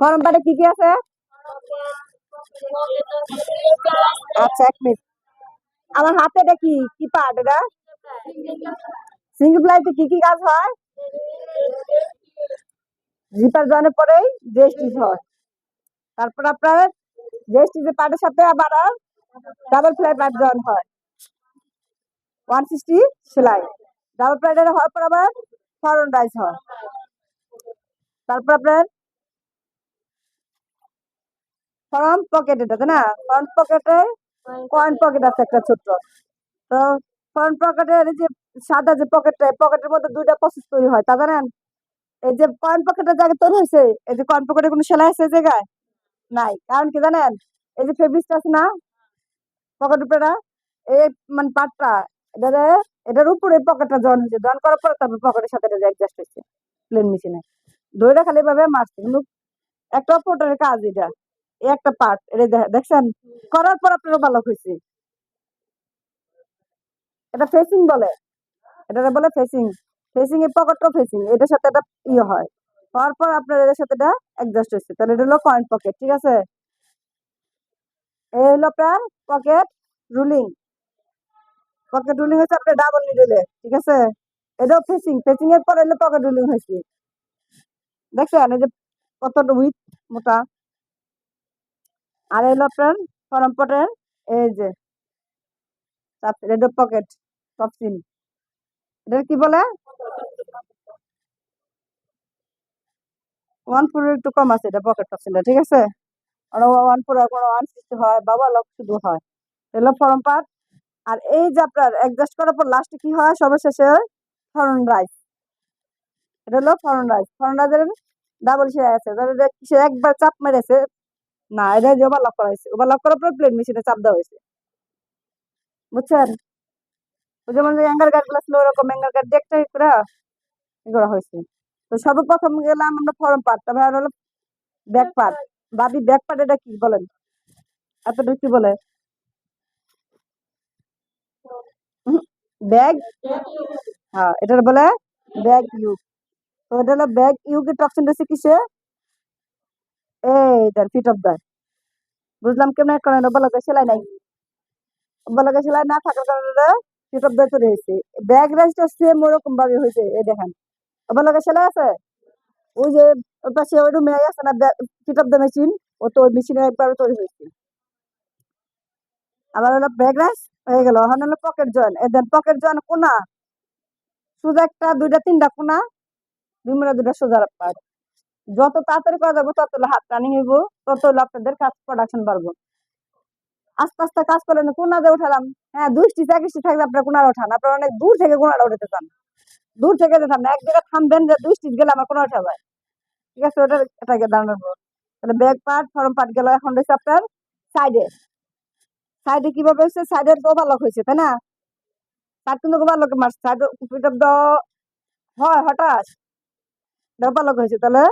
Form পাটে কি কি আছে? আচ্ছা এক মিনিট। আমার হাতে এটা কি? কি পার্ট এটা? সিঙ্গল প্লাইতে কি কি কাজ হয়? জিপার জয়েনের পরেই স্টিচ হয়। তারপর আপনার যে স্টিচের পার্টের সাথে আবার ডাবল ফ্লাই পার্ট জয়েন হয়। ওয়ান সিক্সটি সেলাই। ডাবল ফ্লাইটের হওয়ার পর আবার ফরন রাইস হয়। তারপর আপনার ফ্রন্ট পকেট এটা তাই না ফ্রন্ট পকেটে কয়েন পকেট আছে একটা ছোট্ট। তো ফ্রন্ট পকেটের যে সাদা যে পকেটটা পকেটের মধ্যে দুইটা প্রসেস তৈরি হয়, তা জানেন? এই যে কয়েন পকেটের জায়গায় তৈরি হয়েছে, এই যে কয়েন পকেটে কোনো সেলাই আছে জায়গায়? নাই। কারণ কি জানেন? এই যে ফেব্রিকটা আছে না? পকেট উপরেটা এই মানে পাটটা এটা এটার উপরে পকেটটা জয়েন হয়েছে। জয়েন করার পরে তারপর পকেটের সাথে এটা অ্যাডজাস্ট হয়েছে প্লেন মেশিনে দড়িটা খালি ভাবে মারছে, কিন্তু একটা অপারেটরের কাজ এটা। একটা পার্ট এটা দেখছেন? করার পর আপনারও ভালো হয়েছে এটা ফেসিং বলে। এটা বলে ফেসিং ফেসিং এর পকেটটা ফেসিং এটার সাথে এটা ইয়ে হয়। হওয়ার পর আপনার এটার সাথে এটা অ্যাডজাস্ট হয়েছে। তাহলে এটা হলো কয়েন পকেট ঠিক আছে? এই হলো আপনার পকেট রুলিং পকেট রুলিং হচ্ছে আপনার ডাবল নিডেলে ঠিক আছে? এটাও ফেসিং ফেসিং এর পর হলো পকেট রুলিং হয়েছে। দেখছেন? এই যে কতটা উইথ মোটা। আর হলো আপনার ফরম পটের এই যে রেড পকেট টপসিন এটা কি বলে? ওয়ান ফোর একটু কম আছে, এটা পকেট টপসিনটা ঠিক আছে? ওয়ান ফোর কোনো ওয়ান সিক্সটি হয় বাবা লক শুধু হয়। এগুলো ফরম পাট। আর এই যে আপনার অ্যাডজাস্ট করার পর লাস্টে কি হয়? সর্বশেষে ফরন রাইস এটা হলো ফরন রাইস ফরন রাইসের ডাবল সে আছে। সে একবার চাপ মেরেছে না এটা যে ওভারলক করা হয়েছে। ওভারলক করার পর প্লেন মেশিনে চাপ দেওয়া হয়েছে। বুঝছেন? যেমন যে অ্যাঙ্গার গার্ডগুলো ছিল, ওরকম অ্যাঙ্গার গার্ড করে ই করা হয়েছে। তো সর্বপ্রথম গেলাম আমরা ফরম পার্ট তারপর আর হলো ব্যাক পার্ট বাবি ব্যাক পার্ট এটা কি বলেন? এতটুকু কি বলে? ব্যাগ? হ্যাঁ এটা বলে ব্যাগ ইউক। তো এটা হলো ব্যাগ ইউকের টক্সিন রয়েছে কিসে? এই দেন ফিট অফ দেয় বুঝলাম কেমন? কারণ বলকে সেলাই নাই। বলকে সেলাই না থাকার কারণে ফিট অফ দেয় তো রয়েছে ব্যাগ রাইসটা সেম ওরকম ভাবে হয়েছে, এই দেখেন। বলকে সেলাই আছে? ওই যে, ওর পাশে ওই রুমে আছে না ফিট অফ দ্য মেশিন ও তো ওই মেশিনে একবার তৈরি হয়েছে। আবার হলো ব্যাগ রাইস হয়ে গেল। এখন হলো পকেট জয়েন এই দেন পকেট জয়েন কোনা? সোজা একটা, দুইটা, তিনটা কোনা? দুই মিলে দুটা সোজা পার যত তাড়াতাড়ি করা যাব, তত হাত রানিং হইব, তত আপনাদের কাজ প্রোডাকশন বাড়বো। আস্তে আস্তে কাজ করলেন কোনা দিয়ে উঠালাম? হ্যাঁ দুই স্টিচ এক থাকলে আপনার কোনার ওঠান আপনার অনেক দূর থেকে কোনাটা উঠাতে চান? দূর থেকে যেতাম না এক জায়গায় থামবেন যে দুই স্টিচ গেলে আমার কোনো ওঠা যায়? ঠিক আছে ওটা এটাকে পর। তাহলে ব্যাক পার্ট ফরম পার্ট গেল এখন রয়েছে আপনার সাইডে। সাইডে কীভাবে হচ্ছে সাইডে তো ওভারলক হয়েছে, তাই না? সাইড কিন্তু ওভারলক মারছে। সাইড হয়, হঠাৎ। ওভারলক হয়েছে, তাহলে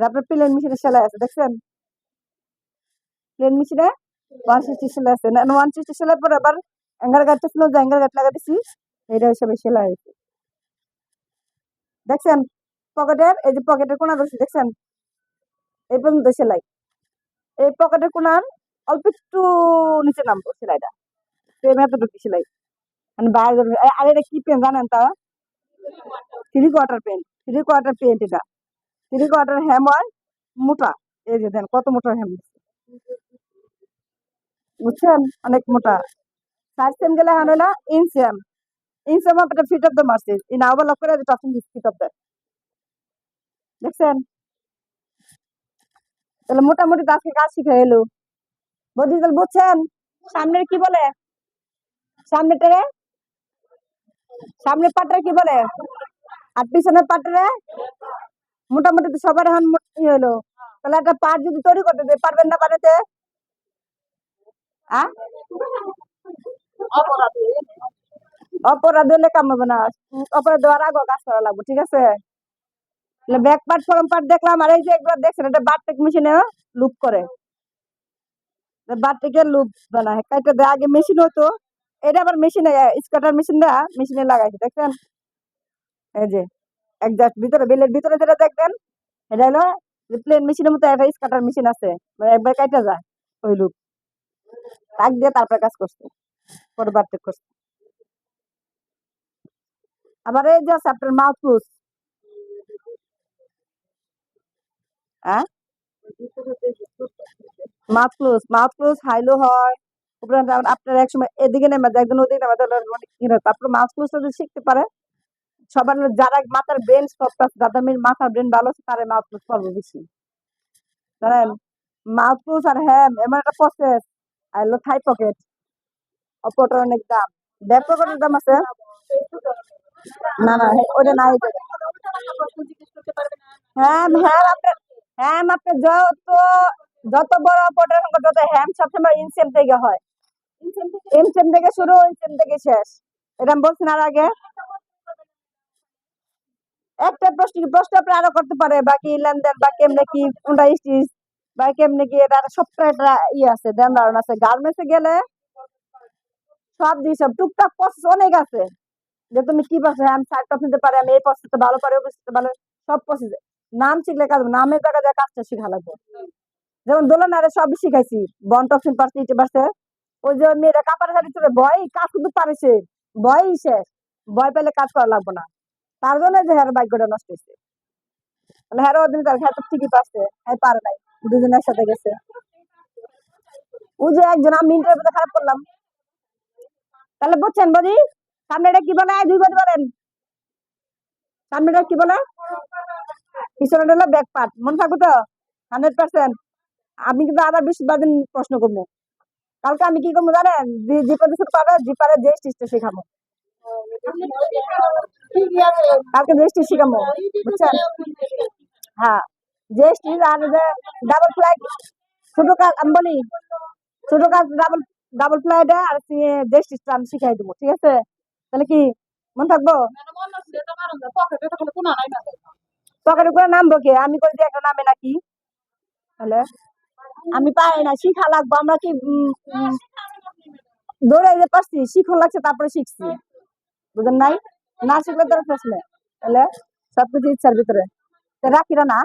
এটা আপনার প্লেন মেশিনে সেলাই আছে, দেখছেন? প্লেন মেশিনে ওয়ান সিক্সটি সেলাই আছে। না ওয়ান সিক্সটি সেলাই পরে আবার অ্যাঙ্গার গাড়টা ছিল, যে অ্যাঙ্গার গাড় লাগা দিছি এটা হিসাবে সেলাই হয়েছে। দেখছেন? পকেটের, এই যে পকেটের কোনা রয়েছে দেখছেন? এই পর্যন্ত সেলাই। এই পকেটের কোনার অল্প একটু নিচে নামবো সেলাইটা। সেম এতটুকু সেলাই। মানে বাইরে আর এটা কি পেন জানেন তা? Three quarter pant three quarter pant এটা। থ্রি কোয়ার্টার হ্যাম হয় মোটা এই যে দেন কত মোটা হ্যাম বুঝছেন অনেক মোটা সাইড সেম গেলে হ্যান হলো ইনসেম ইনসেম আপনার ফিট অফ দ্য মার্সিস লক করে ফিট অফ দেখছেন তাহলে মোটামুটি আজকে কাজ শিখে এলো বদিকাল বুঝছেন সামনের কি বলে সামনেটারে সামনের পাটরে কি বলে আর পিছনের পাটরে মোটামুটি তো সবার এখন মোট- ই হলো। তাহলে একটা পাট যদি তৈরি করতে দেয় পারবেন না বানাতে আ? অপরাধ। হলে কাম হবে না। অপরাধ দেওয়ার আগে কাজ করা লাগবে ঠিক আছে? ব্যাক পার্ট ফরম পার্ট দেখলাম আর এই যে একবার দেখছেন এটা বারটেক মেশিনে লুপ করে। বারটেকের লুপ বানায় কাইটা দেয় আগে মেশিন হতো এটা আবার মেশিনে স্কাটার মেশিন দেয়া মেশিনে লাগাইছে দেখছেন? এই যে। একজাস্ট ভিতরে, বেলের ভিতরে যেটা দেখবেন, এটা হলো প্লেন মেশিনের মতো একটা স্কাটার মেশিন আছে। মানে একবার কাটা যায় ওই লুক। তাক দিয়ে তারপরে কাজ করছে, পরে বাড়তে করছে। আবার এই যে আছে আপনার মাউথ ক্লোজ হ্যাঁ? মাউথ ক্লোজ মাউথ ক্লোজ হাইলো হয়। উপরে আপনার এক সময় এদিকে নেমে একদিন ওদিকে নেমে কি তারপর মাউথ ক্লোজটা যদি শিখতে পারে সবার যারা মাথার ব্রেন সফট আছে, যাদের মেয়ের মাথার ব্রেন ভালো আছে, তারা মাউথ ক্লোজ পারবে বেশি। জানেন মাউথ ক্লোজ আর হ্যাম এমন একটা প্রসেস আর হলো থাই পকেট অপরটা অনেক দাম। ব্যাক পকেটের দাম আছে? না না ওটা নাই। হ্যাঁ হ্যাঁ আপনার হ্যাঁ আপনার যত যত বড় অপরটার সঙ্গে যত হ্যাম সবসময় ইনসেম থেকে হয়। ইনসেম থেকে শুরু ইনসেম থেকে শেষ। এটা আমি বলছি না আগে। একটা প্রশ্ন প্রশ্ন আপনি আরও করতে পারে? বাকি লেনদেন বা কেমনে কি কোনটা বা কেমনে কি এটা সবটা একটা ইয়ে আছে, দেন ধারণ আছে। গার্মেন্টসে গেলে সব দিই সব টুকটাক প্রসেস অনেক আছে। যে তুমি কি হ্যাঁ আমি শার্টটা নিতে পারি, আমি এই প্রসেসটা ভালো পারি, ওই প্রসেসটা ভালো সব প্রসেস নাম শিখলে কাজ নামের জায়গায় জায়গায় কাজটা শিখা লাগবে। যেমন দোলন আরে সবই শিখাইছি, বন টক্সিন পারছে, ইটে পারছে। ওই যে মেয়েরা কাপড়ের শাড়ি চলে ভয়, কাজ কিন্তু পারেছে ভয়ই শেষ। ভয় পেলে কাজ করা লাগবে না। তার জন্য যে ভাগ্যটা নষ্ট হয়েছে তাহলে হ্যারো দিন তার হ্যাঁ ঠিকই হ্যাঁ পারে নাই, দুজন একসাথে গেছে। ওই যে একজন, আমি ইন্টারভিউতে খারাপ করলাম। তাহলে বুঝছেন বদি সামনেটা কি বলে? দুই বলেন। সামনেটা কি বলে? পিছনে হলো ব্যাক পার্ট মনে তো? হান্ড্রেড পার্সেন্ট আমি কিন্তু আবার বৃহস্পতিবার দিন প্রশ্ন করব। কালকে আমি কি করব জানেন? যে পাবে যে পারে, যে স্টিচটা শেখাবো কালকে স্টিচ শেখাবো, বুঝছেন? হ্যাঁ স্টিচ আর ডাবল ফ্লাইট ছোট কাজ আমি বলি, ছোট কাজ ডাবল ডাবল ফ্লাইটে আর স্টিচটা আমি শিখাই দেবো, ঠিক আছে? তাহলে কি মনে থাকব? পকেটে করে নামবো কে? আমি করে দিয়ে একটা নামে নাকি? তাহলে আমি পাই না, শিখা লাগবো, আমরা কি যে পারছি? শিখন লাগছে, তারপরে শিখছি। বুঝেন নাই? না শিখলে তোর প্রশ্ন তাহলে সবকিছু ইচ্ছার ভিতরে তো রাখিরা না